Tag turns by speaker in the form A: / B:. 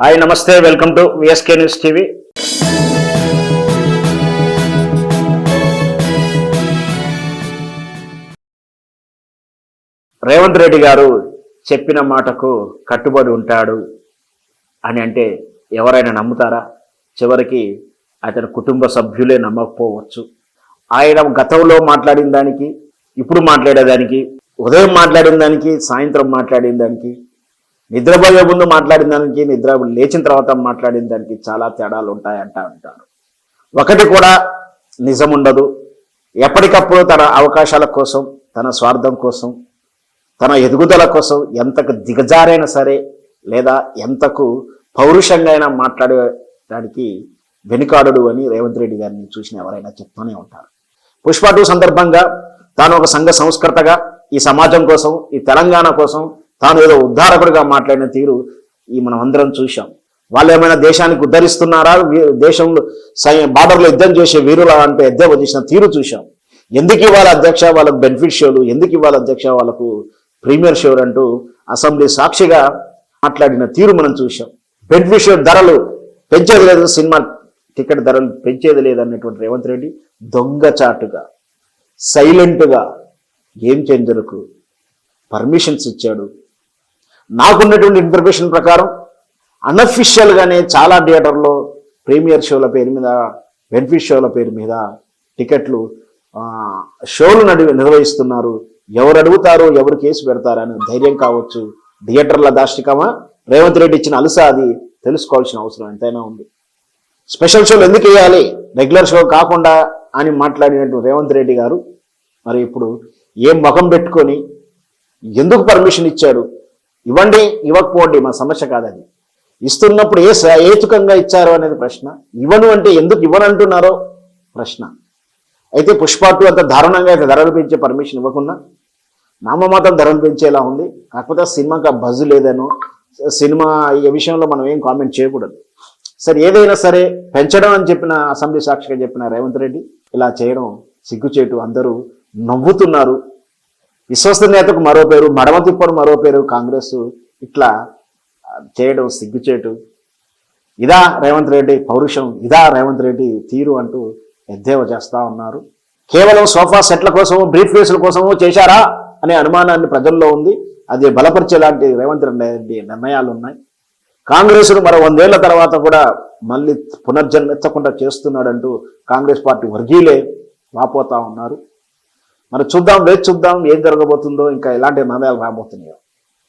A: Hi namaste welcome to VSK news TV Revanth Reddy గారు చెప్పిన మాటకు కట్టుబడి ఉంటాడు అని అంటే ఎవరైనా నమ్ముతారా? చివరికి అతని కుటుంబ సభ్యులే నమ్మకపోవచ్చు. ఆయన గతంలో మాట్లాడిన దానికి ఇప్పుడు మాట్లాడేదానికి ఉదయం మాట్లాడిన దానికి సాయంత్రం మాట్లాడిన దానికి నిద్రపోయే ముందు మాట్లాడిన దానికి నిద్ర లేచిన తర్వాత మాట్లాడిన దానికి చాలా తేడాలు ఉంటాయంట అంటారు ఒకటి కూడా నిజం ఉండదు ఎప్పటికప్పుడు తన అవకాశాల కోసం తన స్వార్థం కోసం తన ఎదుగుదల కోసం ఎంతకు దిగజారైనా సరే లేదా ఎంతకు పౌరుషంగా అయినా మాట్లాడడానికి వెనుకాడడు అని రేవంత్ రెడ్డి గారిని చూసిన ఎవరైనా చెప్తూనే ఉంటారు. పుష్ప టూ సందర్భంగా తాను ఒక సంఘ సంస్కర్తగా ఈ సమాజం కోసం ఈ తెలంగాణ కోసం తాను ఏదో ఉద్ధారకుడిగా మాట్లాడిన తీరు ఈ మనం అందరం చూశాం. వాళ్ళు ఏమైనా దేశానికి ఉద్ధరిస్తున్నారా? దేశంలో సై- బార్డర్లో యుద్ధం చేసే వీరులా అంటే ఎద్దేవా చేసిన తీరు చూశాం. ఎందుకు ఇవ్వాలి అధ్యక్ష వాళ్ళకు బెనిఫిట్ షోలు ఎందుకు ఇవ్వాలి అధ్యక్ష వాళ్ళకు ప్రీమియర్ షోర్ అంటూ అసెంబ్లీ సాక్షిగా మాట్లాడిన తీరు మనం చూశాం. బెనిఫిట్ షో ధరలు పెంచేది లేదు సినిమా టికెట్ ధరలు పెంచేది లేదు అన్నటువంటి రేవంత్ రెడ్డి దొంగచాటుగా సైలెంట్గా ఏం చేంజర్కు పర్మిషన్స్ ఇచ్చాడు. నాకున్నటువంటి ఇన్ఫర్మేషన్ ప్రకారం అన్అఫిషియల్గానే చాలా థియేటర్లో ప్రీమియర్ షోల పేరు మీద బెనిఫిట్ షోల పేరు మీద టికెట్లు షోలు నడి నిర్వహిస్తున్నారు. ఎవరు అడుగుతారు ఎవరు కేసు పెడతారని ధైర్యం కావచ్చు. థియేటర్ల దాష్టికమా? రేవంత్ రెడ్డి ఇచ్చిన అలస అది తెలుసుకోవాల్సిన అవసరం ఎంతైనా ఉంది. స్పెషల్ షోలు ఎందుకు వేయాలి? రెగ్యులర్ షో కాకుండా అని మాట్లాడినట్టు రేవంత్ రెడ్డి గారు మరి ఇప్పుడు ఏం ముఖం పెట్టుకొని ఎందుకు పర్మిషన్ ఇచ్చాడు ఇవ్వండి ఇవ్వకపోండి మా సమస్య కాదది. ఇస్తున్నప్పుడు ఏ స- ఏతుకంగా ఇచ్చారు అనేది ప్రశ్న. ఇవ్వను అంటే ఎందుకు ఇవ్వనంటున్నారో ప్రశ్న. అయితే పుష్పాటు టూ అంత దారుణంగా అయితే ధరలు పెంచే పర్మిషన్ ఇవ్వకుండా నామమాత్రం ధరలు పెంచేలా ఉంది. కాకపోతే సినిమాకి ఆ బజ్ లేదనో సినిమా ఈ విషయంలో మనం ఏం కామెంట్ చేయకూడదు. సరే ఏదైనా సరే పెంచడం అని చెప్పిన అసెంబ్లీ సాక్షిగా చెప్పిన రేవంత్ రెడ్డి ఇలా చేయడం సిగ్గుచేటు అందరూ నవ్వుతున్నారు. విశ్వస్త నేతకు మరో పేరు మడమ తిప్పడు మరో పేరు కాంగ్రెస్ ఇట్లా చేయడం సిగ్గుచేటు. ఇదా రేవంత్ రెడ్డి పౌరుషం ఇదా రేవంత్ రెడ్డి తీరు అంటూ ఎద్దేవా చేస్తూ ఉన్నారు. కేవలం సోఫా సెట్ల కోసమో బ్రీఫ్ కేసుల కోసమో చేశారా అనే అనుమానాన్ని ప్రజల్లో ఉంది. అది బలపరిచేలాంటి రేవంత్ రెడ్డి నిర్ణయాలు ఉన్నాయి కాంగ్రెస్ను మరో వందేళ్ళ తర్వాత కూడా మళ్ళీ పునర్జన్మెత్తకుండా చేస్తున్నాడంటూ కాంగ్రెస్ పార్టీ వర్గీయులే వాపోతా ఉన్నారు. మరి చూద్దాం వేచి చూద్దాం ఏం జరగబోతుందో ఇంకా ఎలాంటి నిర్ణయాలు రాబోతున్నాయో.